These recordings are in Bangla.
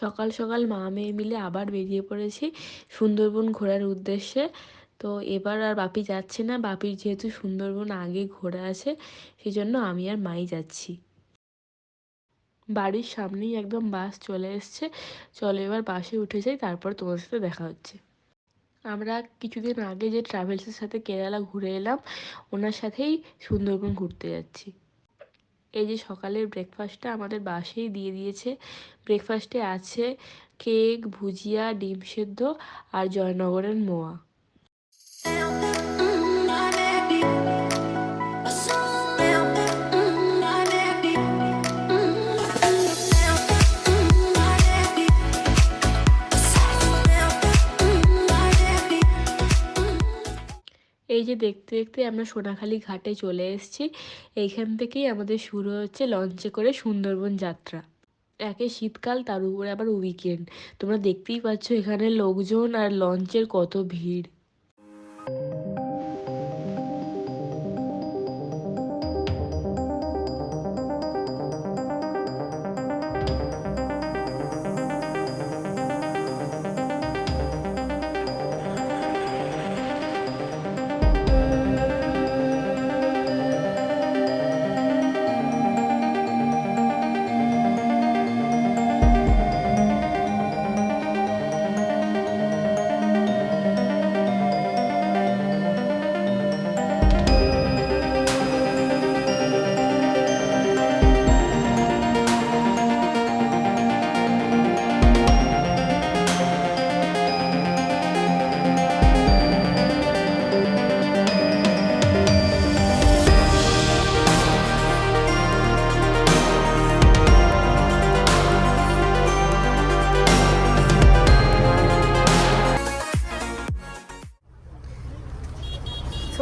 সকাল সকাল মা মেয়ে মিলে আবার বেরিয়ে পড়েছি সুন্দরবন ঘোরার উদ্দেশ্যে। তো এবার আর বাপি যাচ্ছে না, বাপির যেহেতু সুন্দরবন আগে ঘোরা আছে সেই জন্য আমি আর মাই যাচ্ছি। বাড়ির সামনেই একদম বাস চলে এসছে। চলো এবার বাসে উঠে যাই, তারপর তোমার সাথে দেখা হচ্ছে। আমরা কিছুদিন আগে যে ট্রাভেলসের সাথে কেরালা ঘুরে এলাম, ওনার সাথেই সুন্দরবন ঘুরতে যাচ্ছি। এই যে সকালের ব্রেকফাস্টটা আমাদের বাসেই দিয়ে দিয়েছে। ব্রেকফাস্টে আছে কেক ভুজিয়া, ডিম সেদ্ধ আর জয়নগরের মোয়া। যে দেখতে দেখতে আমরা সোনাখালি ঘাটে চলে এসেছি। এইখান থেকেই আমাদের শুরু হচ্ছে লঞ্চে করে সুন্দরবন যাত্রা। একে শীতকাল, তার উপরে আবার উইকেন্ড তোমরা দেখতেই পাচ্ছ এখানে লোকজন আর লঞ্চের কত ভিড়।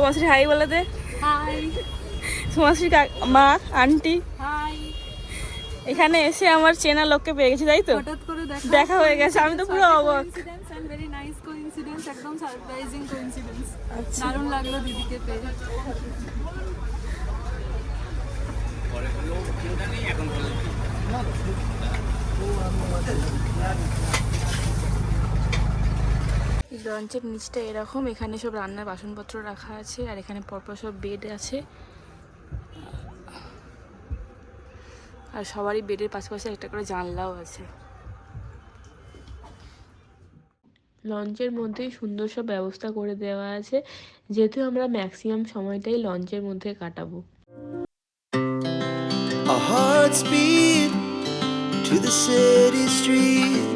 সোমাশ্রী হাই বলে দে। সোমাশ্রী মা আন্টি। হাই। এখানে এসে আমার চেনা লোককে পেয়ে গেছি তাই তো? দেখা দেখা হয়ে গেছে, আমি তো পুরো অবাক। আচ্ছা। দারুণ লাগল দিদিকে পেয়ে। এই লঞ্চের নিচটা এরকম এখানে সব রান্নার বাসনপত্র রাখা আছে আর এখানে পরপর সব বেড আছে। আর সবারই বেডের পাশাপাশি একটা করে জানলাও আছে। লঞ্চের মধ্যেই সুন্দর সব ব্যবস্থা করে দেওয়া আছে। যেহেতু আমরা ম্যাক্সিমাম সময়টাই লঞ্চের মধ্যে কাটাবো। To the city streets.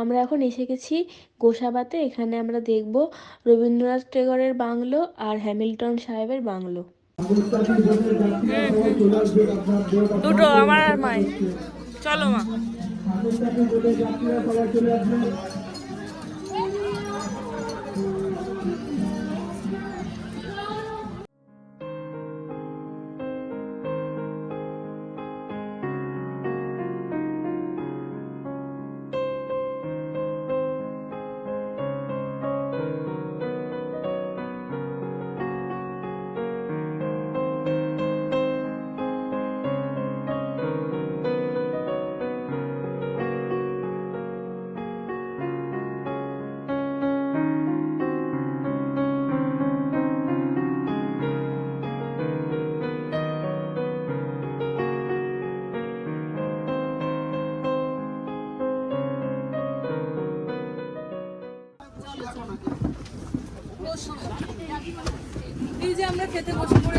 আমরা এখন এসে গেছি গোসাবাতে। এখানে আমরা দেখব রবীন্দ্রনাথ টেগরের বাংলো আর হ্যামিল্টন সাহেবের বাংলো। দুটো, আমার আর মায়ের। চলো মা।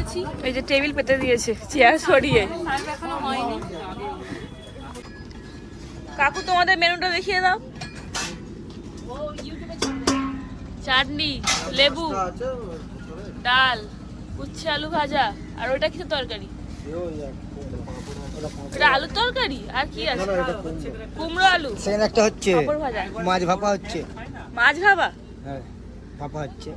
বসে এই যে টেবিল পেতে দিয়েছে। চেয়ার সরিয়ে। কাকু তোমাদের মেনুটা দেখিয়ে দাও। চাটনি লেবু ডাল উচ্ছে আলু ভাজা আর ওটা কিছু তরকারি। আলুর তরকারি? আর কি আছে? কুমড়ো। আলু। সেখানে একটা হচ্ছে মাছ ভাপা হচ্ছে। মাছ ভাবা হ্যাঁ ভাপা হচ্ছে।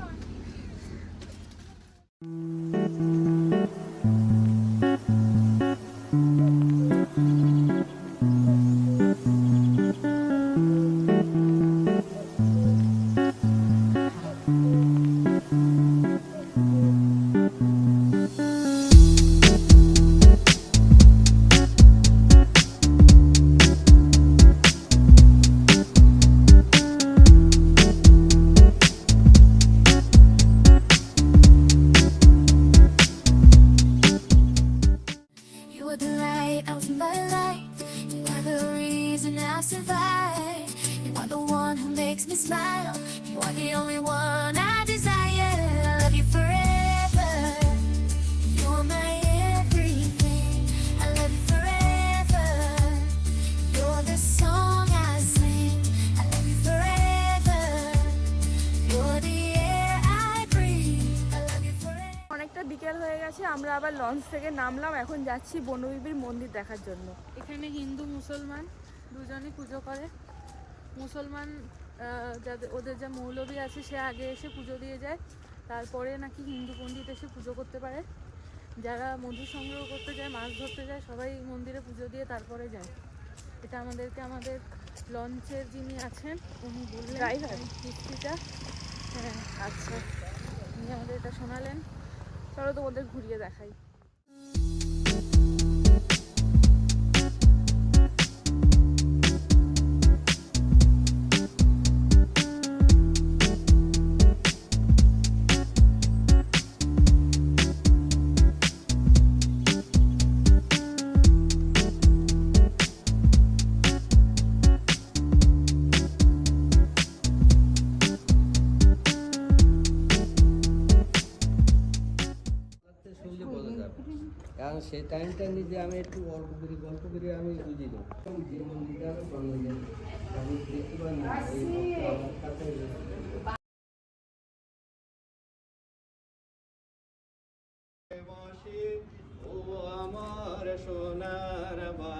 Smile. You are the only one I desire. I love you forever. You are my everything. I love you forever. You're the song I sing. I love you forever. You're the air I breathe. I love you forever. অনেকটা বিকেল হয়ে গেছে আমরা আবার লঞ্চ থেকে নামলাম এখন যাচ্ছি বনবিবির মন্দির দেখার জন্য এখানে হিন্দু মুসলমান দুজনই পুজো করে মুসলমান যাদের ওদের যা মৌলবী আছে সে আগে এসে পুজো দিয়ে যায়। তারপরে নাকি হিন্দু পণ্ডিত এসে পুজো করতে পারে। যারা মধু সংগ্রহ করতে যায় মাছ ধরতে যায় সবাই মন্দিরে পুজো দিয়ে তারপরে যায়। এটা আমাদেরকে আমাদের লঞ্চের যিনি আছেন উনি বললেন? হিস্ট্রিটা হ্যাঁ আচ্ছা। উনি আমাদের এটা শোনালেন। চলো তোমাদের ঘুরিয়ে দেখাই। সেই টাইমটা নিজে আমি একটু অল্প করি, গল্প করি আমি বুঝি না আমার সোনার বাংলা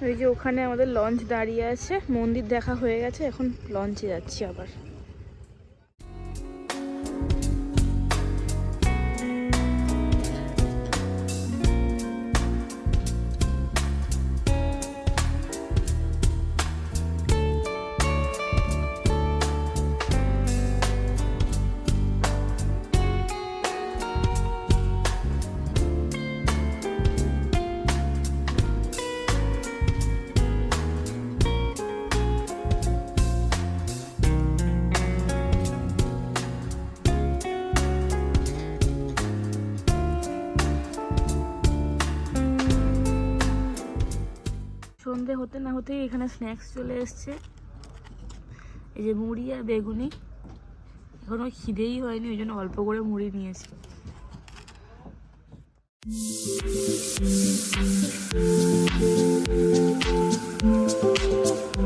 ওই যে ওখানে আমাদের লঞ্চ দাঁড়িয়ে আছে। মন্দির দেখা হয়ে গেছে, এখন লঞ্চে যাচ্ছি আবার। সন্ধে হতে না হতেই এখানে স্ন্যাক্স চলে এসছে। এই যে মুড়ি আর বেগুনি। এখনও খিদেই হয়নি, ওই জন্য অল্প করে মুড়ি নিয়েছি।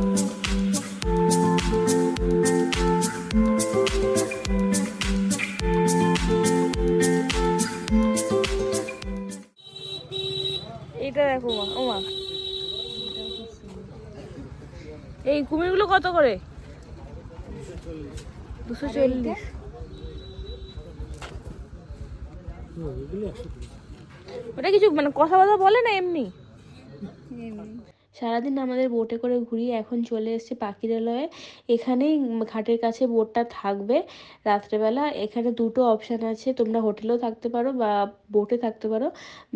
এটা এই কুমিরগুলো কত করে? দুশো চল্লিশ। ওটা কিছু মানে কথা কথা বলে না এমনি। সারাদিন আমাদের বোটে করে ঘুরিয়ে এখন চলে এসেছে পাখিরালয়ে। এখানেই ঘাটের কাছে বোটটা থাকবে। রাত্রেবেলা এখানে দুটো অপশান আছে, তোমরা হোটেলেও থাকতে পারো বা বোটে থাকতে পারো।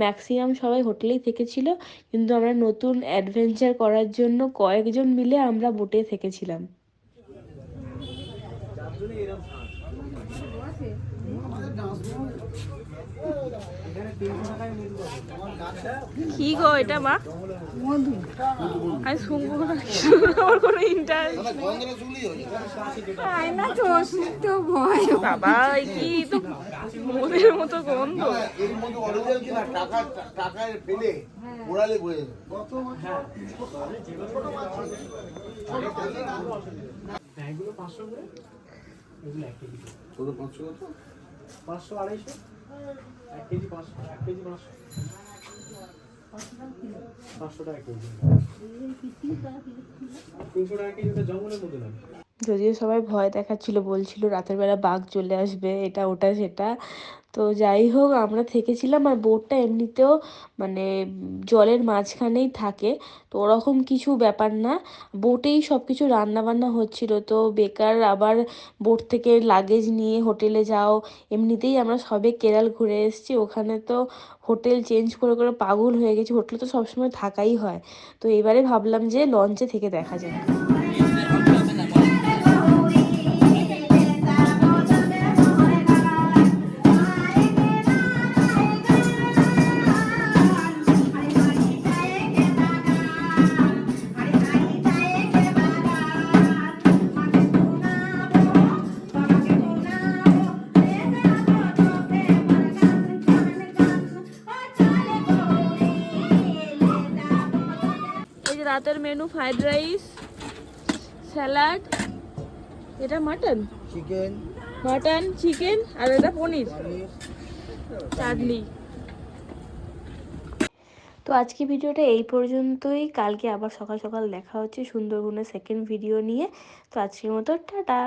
ম্যাক্সিমাম সবাই হোটেলেই থেকেছিল, কিন্তু আমরা নতুন অ্যাডভেঞ্চার করার জন্য কয়েকজন মিলে আমরা বোটে থেকেছিলাম। কি গো এটা মা? আমি শুনব না আমার কোনো ইন্টারেস্ট বাবা কি তো মদের মতো গন্ধ। এর মধ্যে অরিজিনাল কিনা টাকা টাকায় ফেলে ওড়ালে বয়ে যাবে তোদের পাঁচশো কত? পাঁচশো আড়াইশো? এক কেজি পাঁচশো, এক কেজি পাঁচশো। যদিও সবাই ভয় দেখাচ্ছিল, বলছিল রাতের বেলা বাঘ চলে আসবে, এটা ওটা সেটা। তো যাই হোক, আমরা থেকেছিলাম আর বোটটা এমনিতেও মানে জলের মাঝখানেই থাকে। তো ওরকম কিছু ব্যাপার না। বোটেই সব কিছু রান্না বান্না হচ্ছিল। তো বেকার আবার বোট থেকে লাগেজ নিয়ে হোটেলে যাও, এমনিতেই আমরা সবে কেরাল ঘুরে এসেছি। ওখানে তো হোটেল চেঞ্জ করে করে পাগল হয়ে গেছি। হোটেলে তো সবসময় থাকাই হয়। তো এবারে ভাবলাম যে লঞ্চে থেকে দেখা যায় রাতের মেনু ফ্রাইড রাইস স্যালাড এটা মাটন চিকেন মাটন চিকেন আর এটা পনির। চাটনি। তো আজকে ভিডিওটা এই পর্যন্তই। কালকে আবার সকাল সকাল দেখা হচ্ছে সুন্দরবনের সেকেন্ড ভিডিও নিয়ে। তো আজকের মতো টাটা।